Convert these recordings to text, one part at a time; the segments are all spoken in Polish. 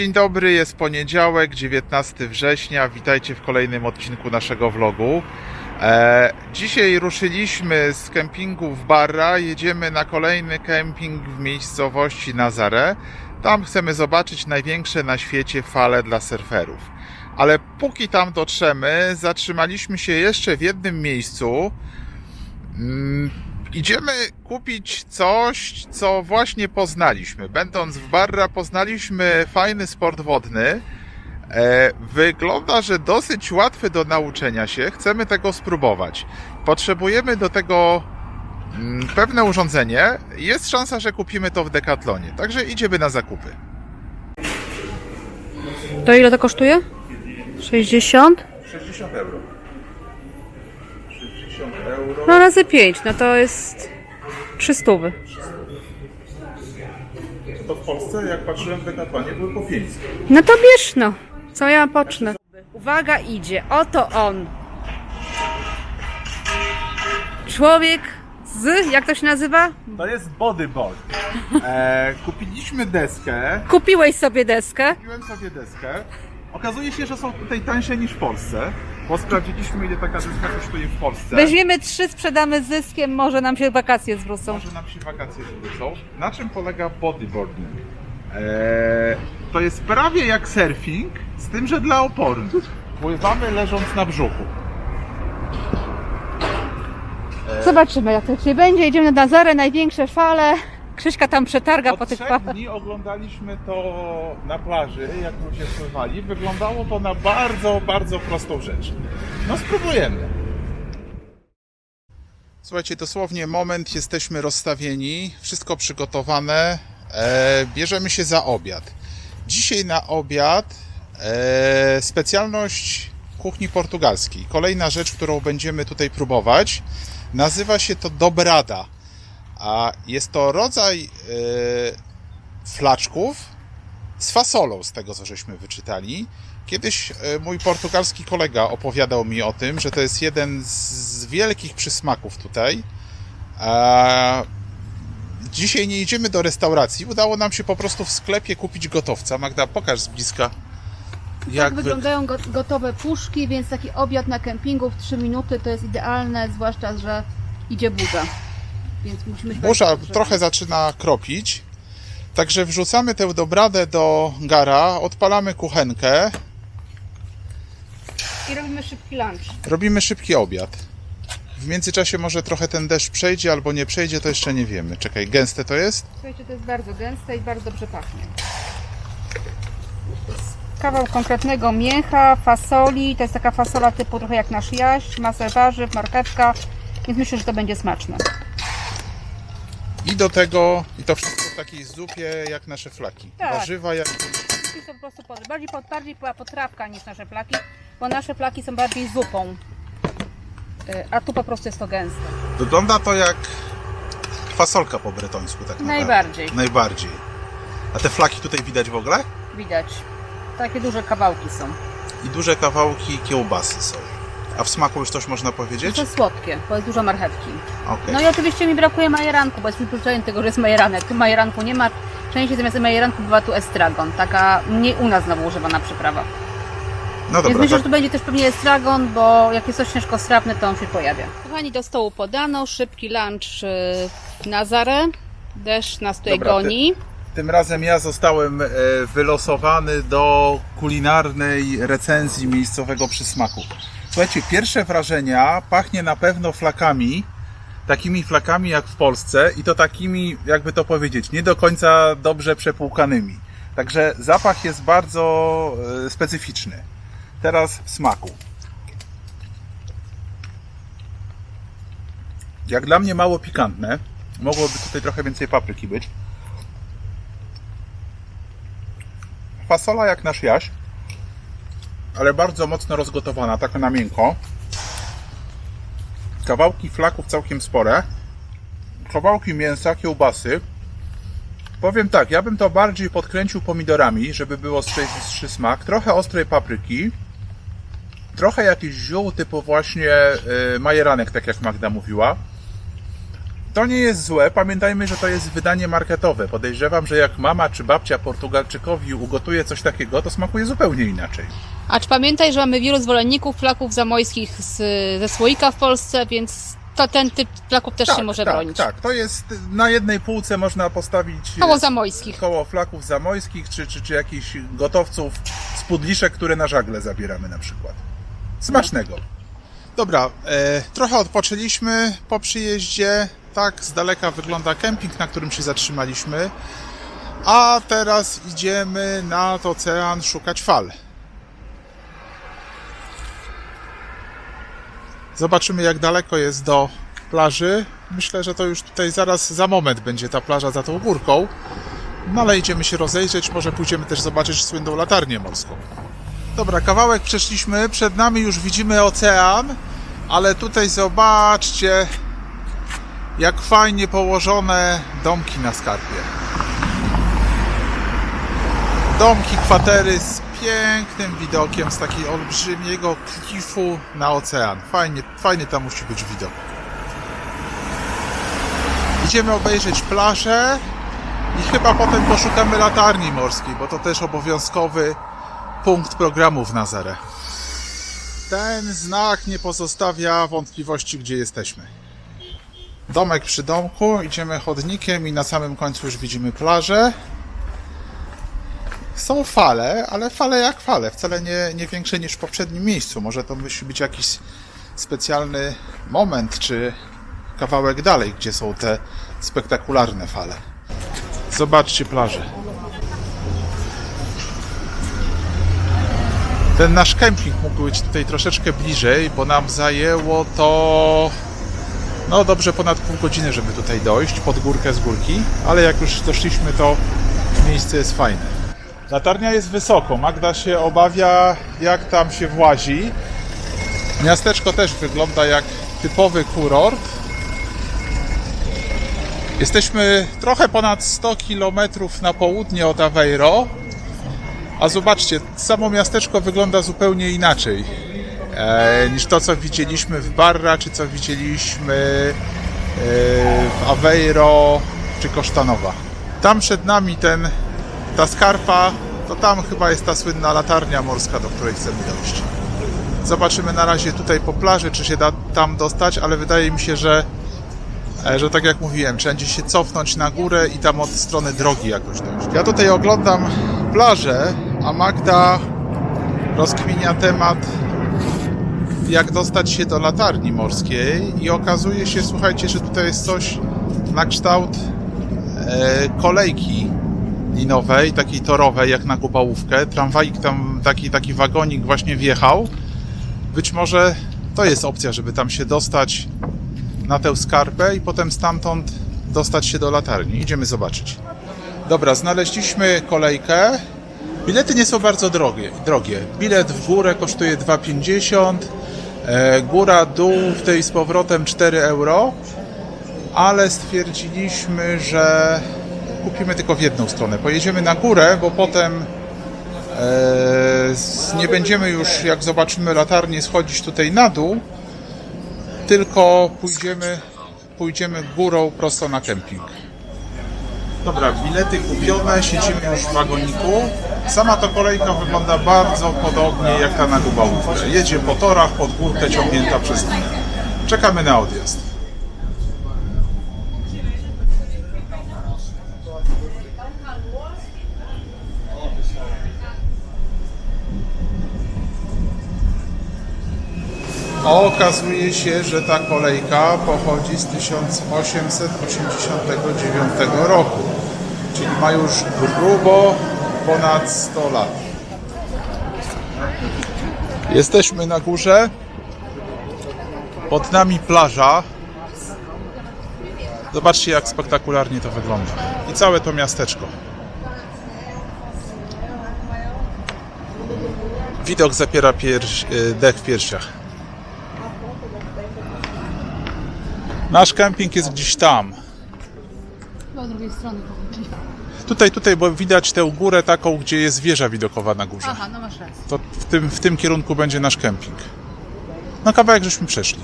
Dzień dobry, jest poniedziałek, 19 września. Witajcie w kolejnym odcinku naszego vlogu. E, dzisiaj ruszyliśmy z kempingu w Barra, jedziemy na kolejny kemping w miejscowości Nazare. Tam chcemy zobaczyć największe na świecie fale dla surferów. Ale póki tam dotrzemy, zatrzymaliśmy się jeszcze w jednym miejscu. Mm, Idziemy kupić coś, co właśnie poznaliśmy. Będąc w Barra, poznaliśmy fajny sport wodny. E, wygląda, że dosyć łatwy do nauczenia się. Chcemy tego spróbować. Potrzebujemy do tego mm, pewne urządzenie. Jest szansa, że kupimy to w Decathlonie. Także idziemy na zakupy. To ile to kosztuje? 60? 60 euro. 60 euro. No razy 5, no to jest 300. To w Polsce, jak patrzyłem w Decathlonie, były po 500. No to bierz no. Co ja pocznę? Uwaga, idzie. Oto on. Człowiek z, jak to się nazywa? To jest bodyboard. E, kupiliśmy deskę. Kupiłeś sobie deskę. Kupiłem sobie deskę. Okazuje się, że są tutaj tańsze niż w Polsce. Bo sprawdziliśmy, ile taka deska kosztuje w Polsce. Weźmiemy trzy, sprzedamy z zyskiem, może nam się wakacje zwrócą. Może nam się wakacje zwrócą. Na czym polega bodyboarding? E, to jest prawie jak surfing, z tym, że dla oporu. Pływamy leżąc na brzuchu. Zobaczymy jak to dzisiaj będzie. Idziemy na Nazarę, największe fale. Krzyśka tam przetarga po Od tych trzech falach. dni oglądaliśmy to na plaży, jak ludzie pływali. Wyglądało to na bardzo, bardzo prostą rzecz. No spróbujemy. Słuchajcie, dosłownie moment, jesteśmy rozstawieni, wszystko przygotowane, e, bierzemy się za obiad. Dzisiaj na obiad e, specjalność kuchni portugalskiej. Kolejna rzecz, którą będziemy tutaj próbować, nazywa się to dobrada. A jest to rodzaj e, flaczków z fasolą, z tego co żeśmy wyczytali. Kiedyś e, mój portugalski kolega opowiadał mi o tym, że to jest jeden z wielkich przysmaków tutaj. Dzisiaj nie idziemy do restauracji. Udało nam się po prostu w sklepie kupić gotowca. Magda, pokaż z bliska. Jak wy- wyglądają go- gotowe puszki, więc taki obiad na kempingu w 3 minuty to jest idealne, zwłaszcza, że idzie burza. Więc musimy bardzo trochę zaczyna kropić. Także wrzucamy tę dobradę do gara, odpalamy kuchenkę, I robimy szybki lunch. robimy szybki obiad. W międzyczasie może trochę ten deszcz przejdzie albo nie przejdzie, to jeszcze nie wiemy. Czekaj, gęste to jest? Słuchajcie, to jest bardzo gęste i bardzo dobrze pachnie. Kawał konkretnego mięcha, fasoli. To jest taka fasola typu trochę jak nasz jaś, masę warzyw, marchewka. Więc myślę, że to będzie smaczne. I do tego, i to wszystko w takiej zupie jak nasze flaki. Tak. Warzywa jak... I są po prostu pod, bardziej, pod, bardziej była potrawka niż nasze flaki, bo nasze flaki są bardziej zupą. Y, A tu po prostu jest to gęste. Wygląda to jak fasolka po bretońsku tak naprawdę. Najbardziej. Najbardziej. A te flaki tutaj widać w ogóle? Widać. Takie duże kawałki są. I duże kawałki kiełbasy są. A w smaku już coś można powiedzieć? To słodkie, bo jest dużo marchewki. Okej. No i oczywiście mi brakuje majeranku, bo jestem przyzwyczajony do tego, że jest majeranek. Tu majeranku nie ma. Częściej zamiast majeranku bywa tu estragon. Taka mniej u nas znowu używana przyprawa. No Więc dobra, myślę, to że tu będzie też pewnie estragon, bo jak jest coś ciężko strawne, to on się pojawia. Kochani, do stołu podano. Szybki lunch yy, na Zarę. Deszcz nas tutaj Dobra, ty- goni. Tym razem ja zostałem e, wylosowany do kulinarnej recenzji miejscowego przysmaku. Słuchajcie, pierwsze wrażenia pachnie na pewno flakami, takimi flakami jak w Polsce i to takimi, jakby to powiedzieć, nie do końca dobrze przepłukanymi. Także zapach jest bardzo e, specyficzny. Teraz w smaku. Jak dla mnie mało pikantne, mogłoby tutaj trochę więcej papryki być. fasola jak nasz jaś, ale bardzo mocno rozgotowana, taka na miękko. Kawałki flaków całkiem spore. Kawałki mięsa, kiełbasy. Powiem tak, ja bym to bardziej podkręcił pomidorami, żeby było ostry smak. Trochę ostrej papryki. Trochę jakiś ziół typu właśnie y, majeranek, tak jak Magda mówiła. To nie jest złe. Pamiętajmy, że to jest wydanie marketowe. Podejrzewam, że jak mama czy babcia Portugalczykowi ugotuje coś takiego, to smakuje zupełnie inaczej. A czy pamiętaj, że mamy wielu zwolenników flaków zamojskich z, ze słoika w Polsce, więc to ten typ flaków też się może tak, bronić. Tak, to jest na jednej półce można postawić e, Koło zamojskich. koło flaków zamojskich, czy, czy, czy jakichś gotowców z pudliszek, które na żagle zabieramy na przykład. Smacznego. Dobra, e, trochę odpoczęliśmy po przyjeździe. Tak z daleka wygląda kemping, na którym się zatrzymaliśmy. A teraz idziemy nad ocean szukać fal. Zobaczymy, jak daleko jest do plaży. Myślę, że to już tutaj zaraz za moment będzie ta plaża za tą górką. No ale idziemy się rozejrzeć, może pójdziemy też zobaczyć słynną latarnię morską. Dobra, kawałek przeszliśmy, przed nami już widzimy ocean, ale tutaj zobaczcie, jak fajnie położone domki na skarpie. Domki, kwatery z pięknym widokiem, z takiego olbrzymiego klifu na ocean. Fajnie, fajny tam musi być widok. Idziemy obejrzeć plażę i chyba potem poszukamy latarni morskiej, bo to też obowiązkowy punkt programu w Nazarę. Ten znak nie pozostawia wątpliwości, gdzie jesteśmy. Domek przy domku, idziemy chodnikiem i na samym końcu już widzimy plażę. Są fale, ale fale jak fale, wcale nie, nie większe niż w poprzednim miejscu. Może to musi być jakiś specjalny moment, czy kawałek dalej, gdzie są te spektakularne fale. Zobaczcie plażę. Ten nasz kemping mógł być tutaj troszeczkę bliżej, bo nam zajęło to no dobrze ponad pół godziny, żeby tutaj dojść, pod górkę z górki, ale jak już doszliśmy, to miejsce jest fajne. Latarnia jest wysoko, Magda się obawia, jak tam się włazi. Miasteczko też wygląda jak typowy kurort. Jesteśmy trochę ponad 100 km na południe od Aveiro, a zobaczcie, samo miasteczko wygląda zupełnie inaczej niż to, co widzieliśmy w Barra, czy co widzieliśmy e, w Aveiro, czy Kosztanowa. Tam przed nami ten, ta skarpa, to tam chyba jest ta słynna latarnia morska, do której chcemy dojść. Zobaczymy na razie tutaj po plaży, czy się da tam dostać, ale wydaje mi się, że E, że tak jak mówiłem, trzeba gdzieś się cofnąć na górę i tam od strony drogi jakoś dojść. Ja tutaj oglądam plażę, a Magda rozkminia temat, jak dostać się do latarni morskiej i okazuje się, słuchajcie, że tutaj jest coś na kształt e, kolejki linowej, takiej torowej, jak na Gubałówkę. Tramwajik tam, taki, taki wagonik właśnie wjechał. Być może to jest opcja, żeby tam się dostać na tę skarpę i potem stamtąd dostać się do latarni. Idziemy zobaczyć. Dobra, znaleźliśmy kolejkę. Bilety nie są bardzo drogie. drogie. Bilet w górę kosztuje 2,50. E, Góra, dół w tej z powrotem 4 euro. Ale stwierdziliśmy, że kupimy tylko w jedną stronę. Pojedziemy na górę, bo potem e, nie będziemy już, jak zobaczymy latarnię, schodzić tutaj na dół, tylko pójdziemy, pójdziemy górą prosto na kemping. Dobra, bilety kupione, siedzimy już w wagoniku. Sama ta kolejka wygląda bardzo podobnie jak ta na Gubałówce. Jedzie po torach, pod górkę ciągnięta przez linę. Czekamy na odjazd. Okazuje się, że ta kolejka pochodzi z 1889 roku, czyli ma już grubo ponad 100 lat. Jesteśmy na górze. Pod nami plaża. Zobaczcie, jak spektakularnie to wygląda. I całe to miasteczko. Widok zapiera pierś, e, dech w piersiach. Nasz kemping jest gdzieś tam. Z drugiej strony. Tutaj, tutaj, bo widać tę górę taką, gdzie jest wieża widokowa na górze. Aha, no masz rację. To w tym, w tym kierunku będzie nasz kemping. No kawałek żeśmy przeszli.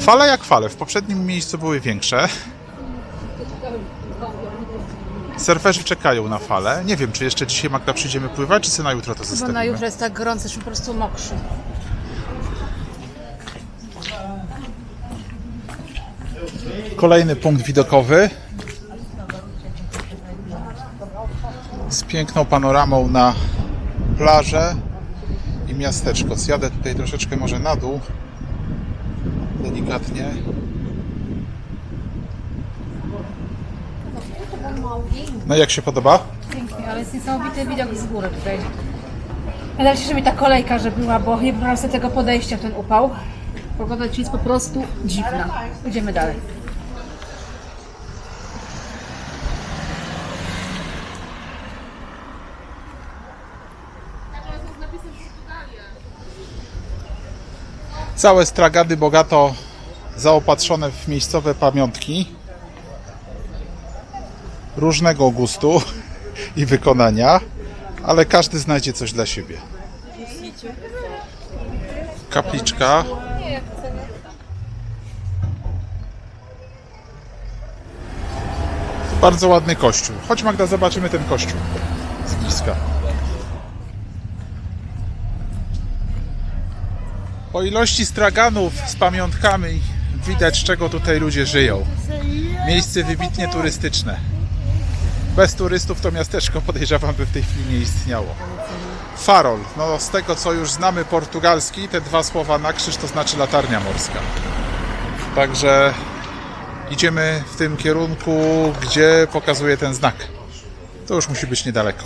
Fale jak fale. W poprzednim miejscu były większe. Surferzy czekają na fale. Nie wiem, czy jeszcze dzisiaj Magda przyjdziemy pływać, czy na jutro to Bo zostawimy. na jutro jest tak gorąco, jesteśmy po prostu mokrzy. Kolejny punkt widokowy z piękną panoramą na plażę i miasteczko. Zjadę tutaj troszeczkę może na dół, delikatnie. No jak się podoba? Pięknie, ale jest niesamowity widok z góry tutaj. Się, że mi ta kolejka, że była, bo nie brałam sobie tego podejścia w ten upał. Pogoda dzisiaj jest po prostu dziwna. Idziemy dalej. Całe stragady bogato zaopatrzone w miejscowe pamiątki różnego gustu i wykonania, ale każdy znajdzie coś dla siebie. Kapliczka. Bardzo ładny kościół. Chodź Magda, zobaczymy ten kościół z bliska. Po ilości straganów z pamiątkami widać, z czego tutaj ludzie żyją. Miejsce wybitnie turystyczne. Bez turystów to miasteczko podejrzewam by w tej chwili nie istniało. Farol. No z tego co już znamy portugalski, te dwa słowa na krzyż to znaczy latarnia morska. Także idziemy w tym kierunku, gdzie pokazuje ten znak. To już musi być niedaleko.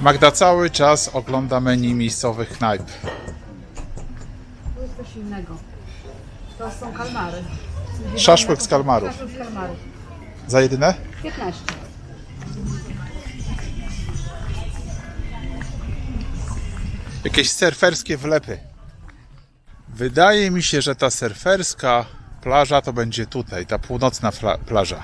Magda cały czas ogląda menu miejscowych knajp. Coś innego. To są kalmary. Szaszłyk z kalmarów. Szaszłyk z kalmarów. Za jedynę? 15. Jakieś surferskie wlepy. Wydaje mi się, że ta surferska plaża to będzie tutaj, ta północna plaża.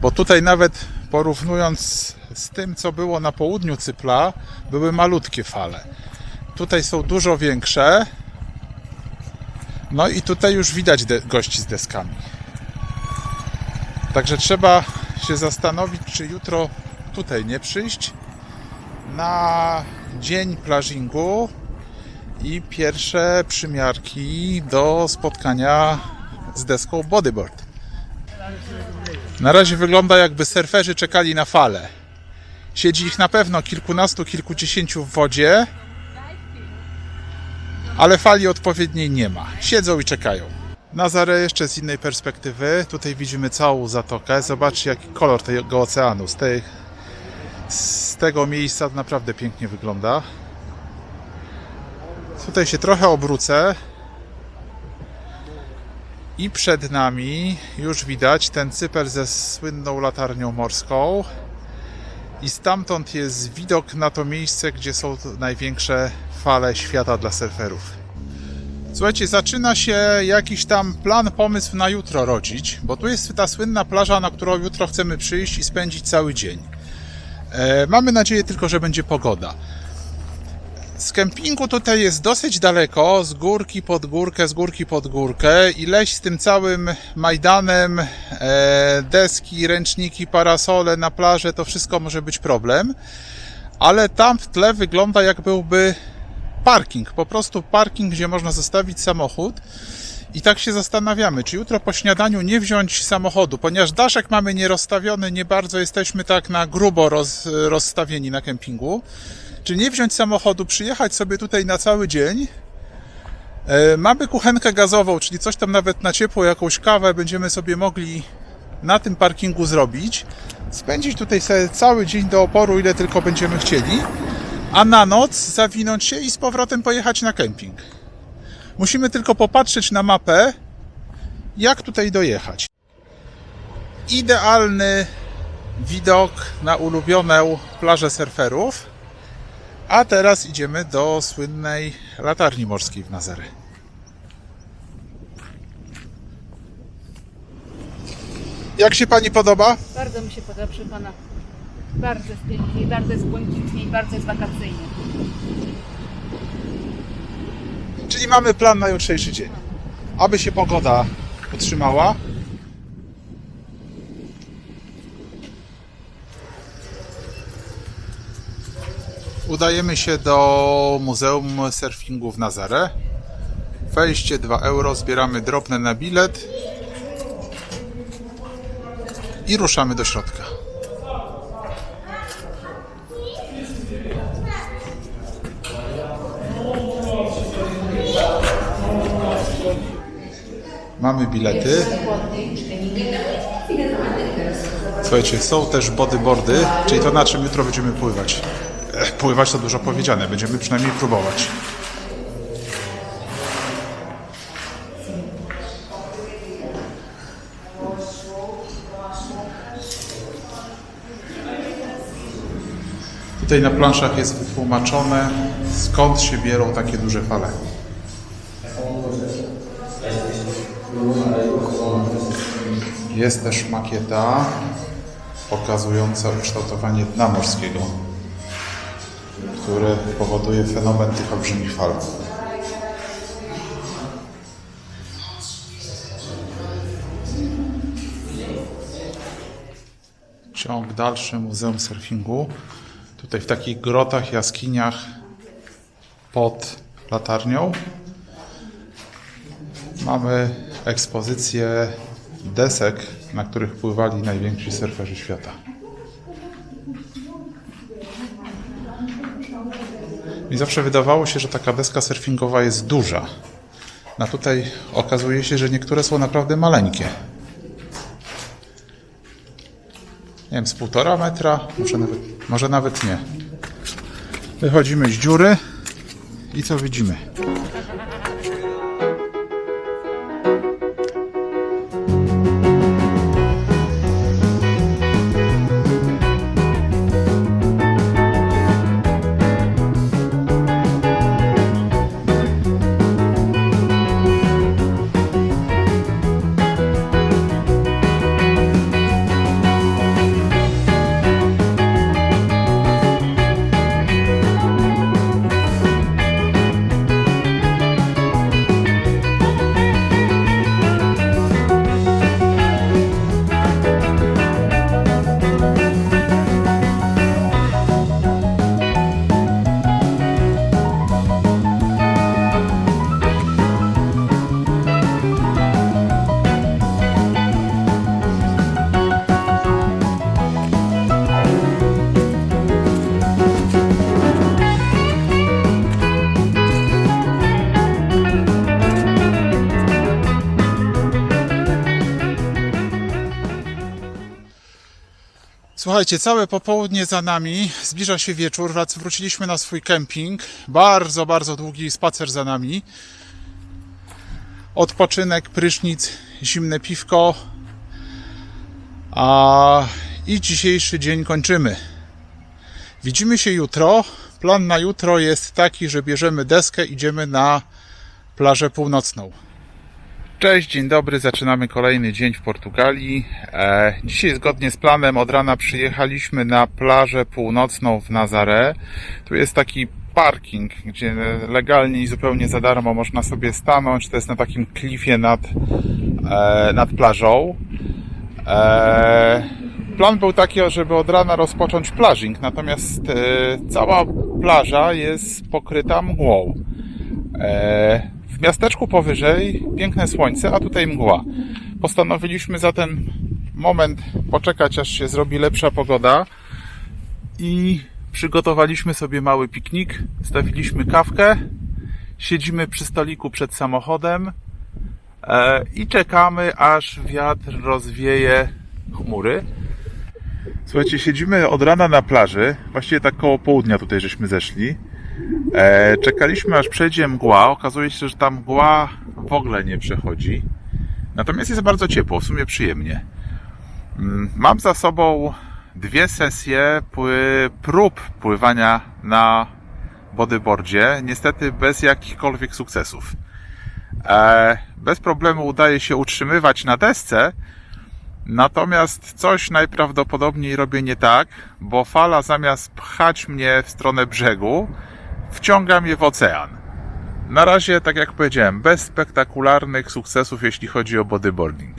Bo tutaj nawet porównując z tym, co było na południu Cypla, były malutkie fale. Tutaj są dużo większe. No i tutaj już widać gości z deskami. Także trzeba się zastanowić, czy jutro tutaj nie przyjść na dzień plażingu i pierwsze przymiarki do spotkania z deską bodyboard. Na razie wygląda jakby surferzy czekali na fale. Siedzi ich na pewno kilkunastu, kilkudziesięciu w wodzie, ale fali odpowiedniej nie ma. Siedzą i czekają. Nazaré jeszcze z innej perspektywy. Tutaj widzimy całą zatokę. Zobaczcie jaki kolor tego oceanu. Z tej z tego miejsca naprawdę pięknie wygląda. Tutaj się trochę obrócę. I przed nami już widać ten cypel ze słynną latarnią morską. I stamtąd jest widok na to miejsce, gdzie są największe fale świata dla surferów. Słuchajcie, zaczyna się jakiś tam plan, pomysł na jutro rodzić, bo tu jest ta słynna plaża, na którą jutro chcemy przyjść i spędzić cały dzień. E, Mamy nadzieję tylko, że będzie pogoda. Z kempingu tutaj jest dosyć daleko, z górki pod górkę, z górki pod górkę i leźć z tym całym majdanem, e, deski, ręczniki, parasole na plażę, to wszystko może być problem. Ale tam w tle wygląda jak byłby parking, po prostu parking, gdzie można zostawić samochód. I tak się zastanawiamy, czy jutro po śniadaniu nie wziąć samochodu, ponieważ daszek mamy nierozstawiony, nie bardzo jesteśmy tak na grubo roz, rozstawieni na kempingu. Czy nie wziąć samochodu, przyjechać sobie tutaj na cały dzień? E, mamy kuchenkę gazową, czyli coś tam nawet na ciepło, jakąś kawę będziemy sobie mogli na tym parkingu zrobić. Spędzić tutaj sobie cały dzień do oporu, ile tylko będziemy chcieli. A na noc zawinąć się i z powrotem pojechać na kemping. Musimy tylko popatrzeć na mapę, jak tutaj dojechać. Idealny widok na ulubioną plażę surferów. A teraz idziemy do słynnej latarni morskiej w Nazaré. Jak się pani podoba? Bardzo mi się podoba, proszę pana. Bardzo jest pięknie, bardzo jest błękitnie i bardzo jest wakacyjnie. Czyli mamy plan na jutrzejszy dzień. Aby się pogoda utrzymała. Udajemy się do Muzeum Surfingu w Nazaré. Wejście 2 euro, zbieramy drobne na bilet i ruszamy do środka. Mamy bilety. Słuchajcie, są też bodyboardy, czyli to na czym jutro będziemy pływać. Pływać to dużo powiedziane, będziemy przynajmniej próbować. Tutaj na planszach jest wytłumaczone, skąd się bierą takie duże fale. Jest też makieta pokazująca ukształtowanie dna morskiego, które powoduje fenomen tych olbrzymich fal. Ciąg dalszy Muzeum Surfingu. Tutaj w takich grotach, jaskiniach pod latarnią mamy ekspozycję desek, na których pływali najwięksi surferzy świata. Mi zawsze wydawało się, że taka deska surfingowa jest duża. A tutaj okazuje się, że niektóre są naprawdę maleńkie. Nie wiem, z półtora metra, może nawet, może nawet nie. Wychodzimy z dziury i co widzimy? Słuchajcie, całe popołudnie za nami, zbliża się wieczór, wróciliśmy na swój kemping. Bardzo, bardzo długi spacer za nami. Odpoczynek, prysznic, zimne piwko. A i dzisiejszy dzień kończymy. Widzimy się jutro. Plan na jutro jest taki, że bierzemy deskę, idziemy na plażę północną. Cześć, dzień dobry. Zaczynamy kolejny dzień w Portugalii. E, dzisiaj zgodnie z planem od rana przyjechaliśmy na plażę północną w Nazaré. Tu jest taki parking, gdzie legalnie i zupełnie za darmo można sobie stanąć. To jest na takim klifie nad, e, nad plażą. E, plan był taki, żeby od rana rozpocząć plażing, natomiast cała plaża jest pokryta mgłą. Miasteczku powyżej piękne słońce, a tutaj mgła. Postanowiliśmy za ten moment poczekać, aż się zrobi lepsza pogoda i przygotowaliśmy sobie mały piknik. Stawiliśmy kawkę, siedzimy przy stoliku przed samochodem e, i czekamy, aż wiatr rozwieje chmury. Słuchajcie, siedzimy od rana na plaży, właściwie tak koło południa tutaj żeśmy zeszli. E, czekaliśmy aż przejdzie mgła. Okazuje się, że ta mgła w ogóle nie przechodzi. Natomiast jest bardzo ciepło, w sumie przyjemnie. Mm, Mam za sobą dwie sesje pły, prób pływania na bodyboardzie, niestety bez jakichkolwiek sukcesów. E, bez problemu udaje się utrzymywać na desce, natomiast coś najprawdopodobniej robię nie tak, bo fala zamiast pchać mnie w stronę brzegu, wciąga mnie w ocean. Na razie, tak jak powiedziałem, bez spektakularnych sukcesów, jeśli chodzi o bodyboarding.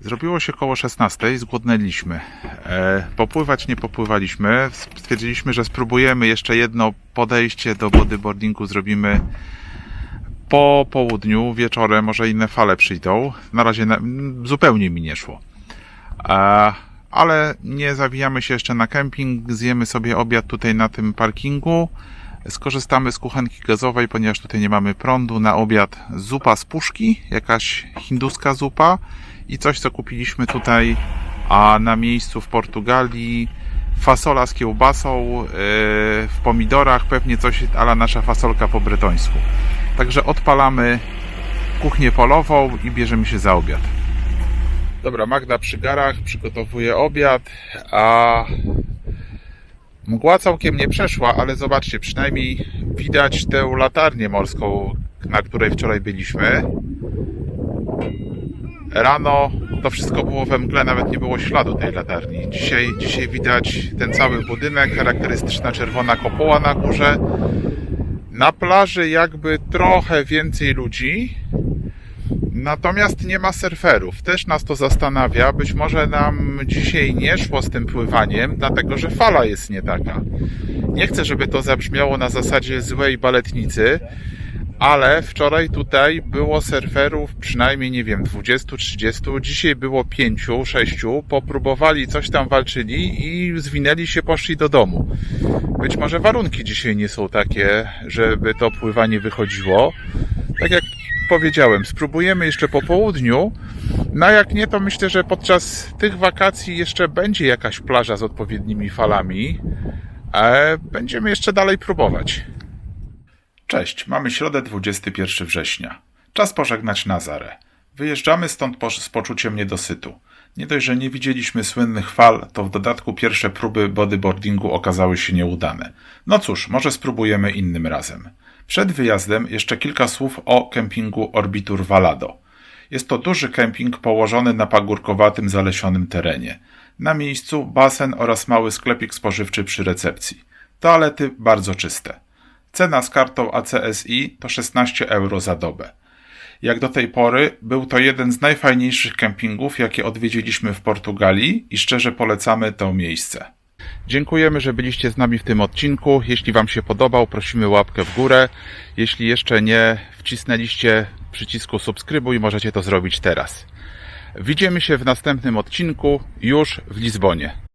Zrobiło się koło 16, zgłodnęliśmy. E, popływać nie popływaliśmy. Stwierdziliśmy, że spróbujemy jeszcze jedno podejście do bodyboardingu. Zrobimy po południu, wieczorem, może inne fale przyjdą. Na razie na, zupełnie mi nie szło. E, ale nie zawijamy się jeszcze na kemping. Zjemy sobie obiad tutaj na tym parkingu. Skorzystamy z kuchenki gazowej, ponieważ tutaj nie mamy prądu. Na obiad zupa z puszki, jakaś hinduska zupa i coś, co kupiliśmy tutaj, a na miejscu w Portugalii. Fasola z kiełbasą, yy, w pomidorach, pewnie coś ala nasza fasolka po bretońsku. Także odpalamy kuchnię polową i bierzemy się za obiad. Dobra, Magda przy garach przygotowuje obiad, a mgła całkiem nie przeszła, ale zobaczcie, przynajmniej widać tę latarnię morską, na której wczoraj byliśmy. Rano to wszystko było we mgle, nawet nie było śladu tej latarni. Dzisiaj, dzisiaj widać ten cały budynek, charakterystyczna czerwona kopuła na górze. Na plaży jakby trochę więcej ludzi, natomiast nie ma surferów. Też nas to zastanawia. Być może nam dzisiaj nie szło z tym pływaniem, dlatego że fala jest nie taka. Nie chcę, żeby to zabrzmiało na zasadzie złej baletnicy, ale wczoraj tutaj było surferów przynajmniej, nie wiem, 20-30, dzisiaj było 5-6, popróbowali, coś tam walczyli i zwinęli się, poszli do domu. Być może warunki dzisiaj nie są takie, żeby to pływanie wychodziło. Tak jak powiedziałem, spróbujemy jeszcze po południu. No jak nie, to myślę, że podczas tych wakacji jeszcze będzie jakaś plaża z odpowiednimi falami. E, będziemy jeszcze dalej próbować. Cześć, mamy środę 21 września. Czas pożegnać Nazarę. Wyjeżdżamy stąd po, z poczuciem niedosytu. Nie dość, że nie widzieliśmy słynnych fal, to w dodatku pierwsze próby bodyboardingu okazały się nieudane. No cóż, może spróbujemy innym razem. Przed wyjazdem jeszcze kilka słów o kempingu Orbitur Valado. Jest to duży kemping położony na pagórkowatym, zalesionym terenie. Na miejscu basen oraz mały sklepik spożywczy przy recepcji. Toalety bardzo czyste. Cena z kartą ACSI to 16 euro za dobę. Jak do tej pory był to jeden z najfajniejszych kempingów, jakie odwiedziliśmy w Portugalii i szczerze polecamy to miejsce. Dziękujemy, że byliście z nami w tym odcinku. Jeśli Wam się podobał, prosimy łapkę w górę. Jeśli jeszcze nie wcisnęliście przycisku subskrybuj, możecie to zrobić teraz. Widzimy się w następnym odcinku już w Lizbonie.